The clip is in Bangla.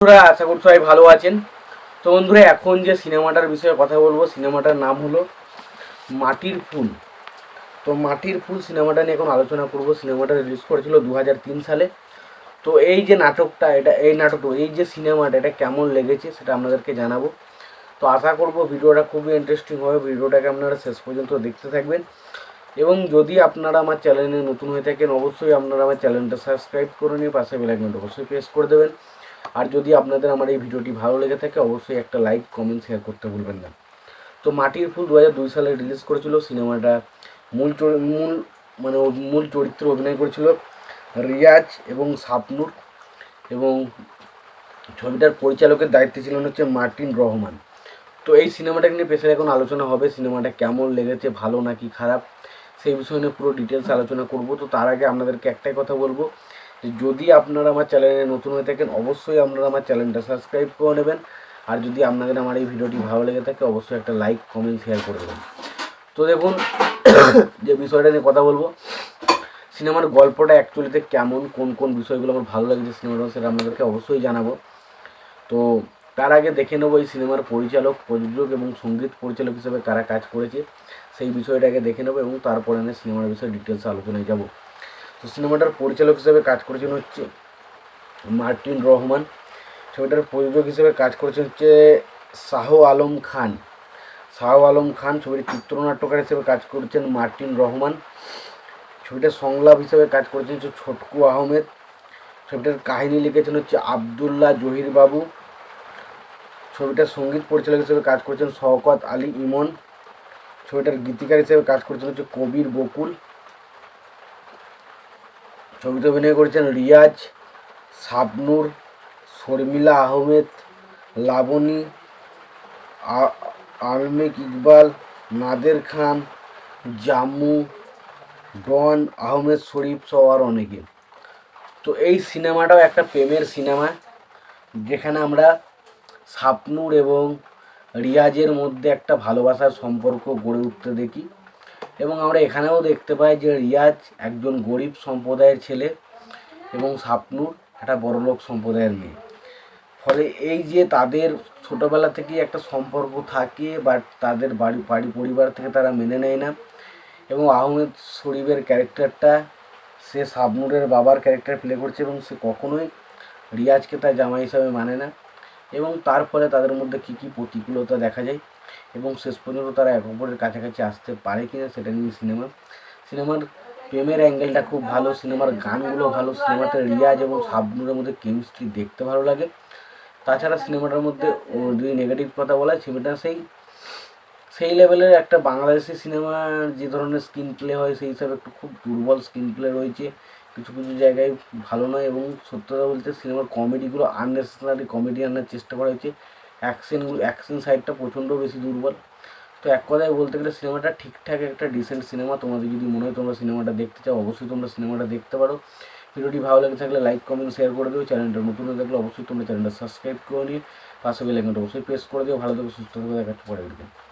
বন্ধুরা, আশা করি সবাই ভালো আছেন। তো বন্ধুরা, এখন যে সিনেমাটার বিষয়ে কথা বলব, সিনেমাটার নাম হলো মাটির ফুল। তো মাটির ফুল সিনেমাটা নিয়ে এখন আলোচনা করব। সিনেমাটা রিলিজ করেছিল দু হাজার তিন সালে। তো এই যে নাটকটা, এটা, এই নাটকটা এই যে সিনেমাটা, এটা কেমন লেগেছে সেটা আপনাদেরকে জানাব। তো আশা করব ভিডিওটা খুবই ইন্টারেস্টিং হবে। ভিডিওটাকে আপনারা শেষ পর্যন্ত দেখতে থাকবেন। এবং যদি আপনারা আমার চ্যানেলে নতুন হয়ে থাকেন, অবশ্যই আপনারা আমার চ্যানেলটা সাবস্ক্রাইব করে নিয়ে পাশে বেলাইকনটা অবশ্যই প্রেস করে দেবেন। আর যদি আপনাদের আমার এই ভিডিওটি ভালো লেগে থাকে, অবশ্যই একটা লাইক কমেন্ট শেয়ার করতে ভুলবেন না। তো মাটির ফুল দু হাজার দুই সালে রিলিজ করেছিল সিনেমাটা। মূল মূল মানে মূল চরিত্রে অভিনয় করেছিল রিয়াজ এবং সাপনুর এবং ছবিটার পরিচালকের দায়িত্বে ছিলেন হচ্ছে মার্টিন রহমান। তো এই সিনেমাটাকে নিয়ে পেশার এখন আলোচনা হবে, সিনেমাটা কেমন লেগেছে, ভালো নাকি খারাপ, সেই বিষয় নিয়ে পুরো ডিটেলস আলোচনা করব। তো তার আগে আপনাদেরকে একটাই কথা বলব যে যদি আপনারা আমার চ্যানেলে নতুন হয়ে থাকেন, অবশ্যই আপনারা আমার চ্যানেলটা সাবস্ক্রাইব করে নেবেন। আর যদি আপনাদের আমার এই ভিডিওটি ভালো লেগে থাকে, অবশ্যই একটা লাইক, কমেন্ট, শেয়ার করে দেবেন। তো দেখুন, যে বিষয়টা নিয়ে কথা বলব। সিনেমার গল্পটা অ্যাকচুয়ালিতে কেমন, কোন কোন বিষয়গুলো আমার ভালো লাগছে সিনেমাটা, সেটা আপনাদেরকে অবশ্যই জানাব। তো তার আগে দেখে নেব এই সিনেমার পরিচালক, প্রযোজক এবং সংগীত পরিচালক হিসেবে কারা কাজ করেছে। সেই বিষয়টাকে দেখে নেব এবং তারপরে আমি সিনেমার বিষয়ে ডিটেলস আলোচনায় যাব। তো সিনেমাটার পরিচালক হিসেবে কাজ করেছেন হচ্ছে মার্টিন রহমান। ছবিটার প্রযোজক হিসেবে কাজ করেছেন হচ্ছে শাহ আলম খান। শাহ আলম খান ছবির চিত্রনাট্যকার হিসেবে কাজ করেছেন মার্টিন রহমান। ছবিটার সংলাপ হিসেবে কাজ করেছেন হচ্ছে ছটকু আহমেদ। ছবিটার কাহিনী লিখেছেন হচ্ছে আবদুল্লাহ জহির বাবু। ছবিটার সংগীত পরিচালক হিসেবে কাজ করেছেন শওকত আলী ইমন। ছবিটার গীতিকার হিসেবে কাজ করেছেন হচ্ছে কবির বকুল। ছবিতে অভিনয় করেছেন রিয়াজ, শাবনুর, শর্মিলা আহমেদ, লাবণী আলমেক ইকবাল, নাদের খান জাম্মু ডন, আহমেদ শরীফ সহ আর অনেকে। তো এই সিনেমাটাও একটা প্রেমের সিনেমা, যেখানে আমরা শাপনুর এবং রিয়াজের মধ্যে একটা ভালোবাসার সম্পর্ক গড়ে উঠতে দেখি। এবং আমরা এখানেও দেখতে পাই যে রিয়াজ একজন গরিব সম্প্রদায়ের ছেলে এবং শাপনুর একটা বড়লোক সম্প্রদায়ের মেয়ে। ফলে এই যে তাদের ছোটোবেলা থেকেই একটা সম্পর্ক থাকে বাট তাদের বাড়ি বাড়ি পরিবার থেকে তারা মেনে নেয় না এবং আহমেদ শরীফের ক্যারেক্টারটা, সে শাবনুরের বাবার ক্যারেক্টার প্লে করছে এবং সে কখনোই রিয়াজকে তার জামাই হিসাবে মানে না। এবং তার ফলে তাদের মধ্যে কী কী প্রতিকূলতা দেখা যায় এবং শেষ পর্যন্ত তারা এক অপরের কাছাকাছি আসতে পারে কি না সেটা নিয়ে সিনেমা। সিনেমার প্রেমের অ্যাঙ্গেলটা খুব ভালো, সিনেমার গানগুলো ভালো, সিনেমাতে রিয়াজ এবং শাবনুরের মধ্যে কেমিস্ট্রি দেখতে ভালো লাগে। তাছাড়া সিনেমাটার মধ্যে যদি নেগেটিভ কথা বলা সিনেমাটা সেই সেই লেভেলের একটা বাংলাদেশি সিনেমার যে ধরনের স্ক্রিন প্লে হয় সেই হিসাবে একটু খুব দুর্বল স্ক্রিন প্লে রয়েছে। কিছু কিছু জায়গায় ভালো নয় এবং সত্যতা বলতে সিনেমার কমেডিগুলো আননেসেসারি কমেডি আনার চেষ্টা করা হয়েছে। অ্যাকশনগুলো অ্যাকশন সাইডটা প্রচণ্ড বেশি দুর্বল। তো এক কথায় বলতে গেলে সিনেমাটা ঠিকঠাক একটা ডিসেন্ট সিনেমা তোমাদের যদি মনে হয় তোমরা সিনেমাটা দেখতে চাও, অবশ্যই তোমরা সিনেমাটা দেখতে পারো। ভিডিওটি ভালো লেগে থাকলে লাইক কমেন্ট শেয়ার করে দিও। চ্যানেলটা নতুন হয়ে থাকলে অবশ্যই তোমরা চ্যানেলটা সাবস্ক্রাইব করে নিয়ে পাশে বেলাইকনটা অবশ্যই প্রেস করে দিও। ভালো থেকে, সুস্থ থেকে দেখাচ্ছে পরে ভিডিও